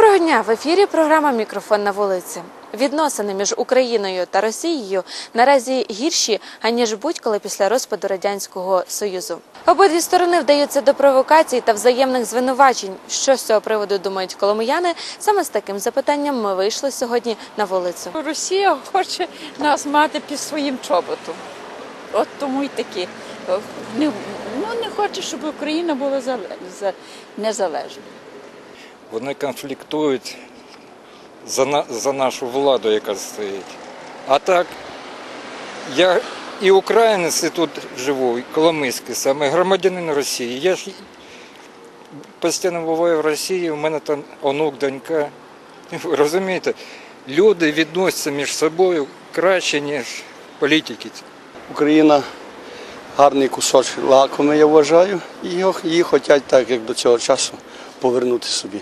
дня в ефірі програма Мікрофон на вулиці. Відносини між Україною та Росією наразі гірші аніж будь-коли після розпаду радянського союзу. Обидві сторони вдаються до провокацій та взаємних звинувачень. Що з цього приводу думають коломияни? Саме з таким запитанням ми вийшли сьогодні на вулицю. Росія хоче нас мати під своїм чоботом. От тому й такі. Не, ну, не хоче, щоб Україна була зале- за- незалежна. Вони конфліктують за, на, за нашу владу, яка стоїть. А так, я і українець і тут живу, і Коломийський, саме громадянин Росії. Я ж постійно буваю в Росії, у мене там онук, донька. Розумієте, люди відносяться між собою краще, ніж політики. Україна гарний кусочок лакомий, я вважаю, і її хочуть так, як до цього часу, повернути собі.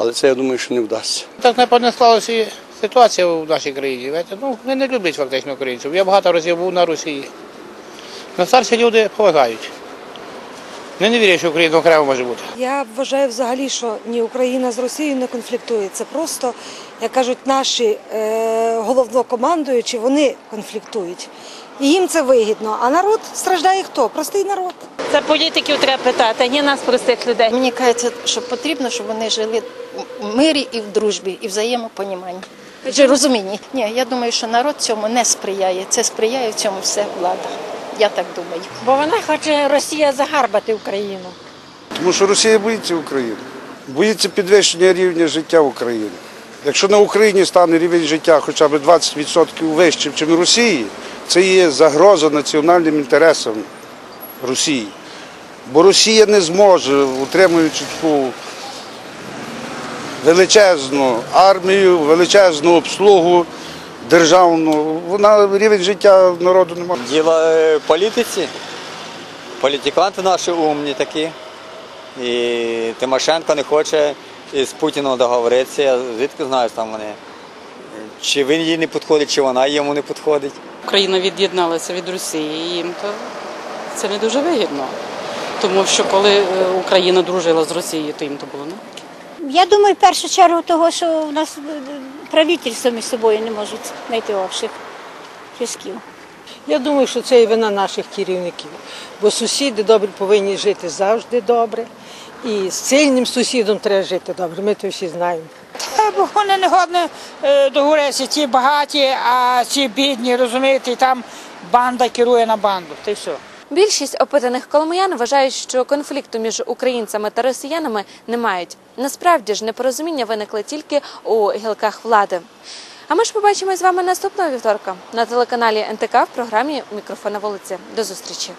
Але це я думаю, що не вдасться. Так напевно склалася і ситуація в нашій країні. знаєте. Ну, вони не люблять фактично українців. Я багато разів був на Росії. На старші люди поважають. Вони не вірять, що Україна окремо може бути. Я вважаю взагалі, що ні Україна з Росією не конфліктує. Це просто, як кажуть, наші е, головнокомандуючі, вони конфліктують. І їм це вигідно. А народ страждає хто? Простий народ. Це політиків треба питати, а не нас простих людей. Мені кажеться, що потрібно, щоб вони жили мирі і в дружбі, і взаємопоніманні. Розумінні. Ні, я думаю, що народ цьому не сприяє. Це сприяє цьому все влада. Я так думаю. Бо вона хоче Росія загарбати Україну. Тому що Росія боїться України, боїться підвищення рівня життя України. Якщо на Україні стане рівень життя хоча б 20% вищим, ніж в Росії, це є загроза національним інтересам Росії. Бо Росія не зможе, утримуючи таку величезну армію, величезну обслугу державну, вона рівень життя народу не може. Діло е, в політиці. Політиканти наші умні такі. І Тимошенко не хоче з Путіном договоритися. Я звідки знаю там вони. Чи він їй не підходить, чи вона йому не підходить. Україна від'єдналася від Росії, і їм то це не дуже вигідно. Тому що коли е, Україна дружила з Росією, то їм то було не. Я думаю, в першу чергу того, що у нас е, правительство між собою не можуть знайти общих зв'язків. Я думаю, що це і вина наших керівників. Бо сусіди добрі повинні жити завжди добре. І з сильним сусідом треба жити добре. Ми то всі знаємо. Бо вони не годні договоритися, ті багаті, а ці бідні, розумієте, і там банда керує на банду. Та й все. Більшість опитаних коломиян вважають, що конфлікту між українцями та росіянами не мають. Насправді ж непорозуміння виникли тільки у гілках влади. А ми ж побачимо з вами наступного вівторка на телеканалі НТК в програмі Мікрофон на вулиці. До зустрічі.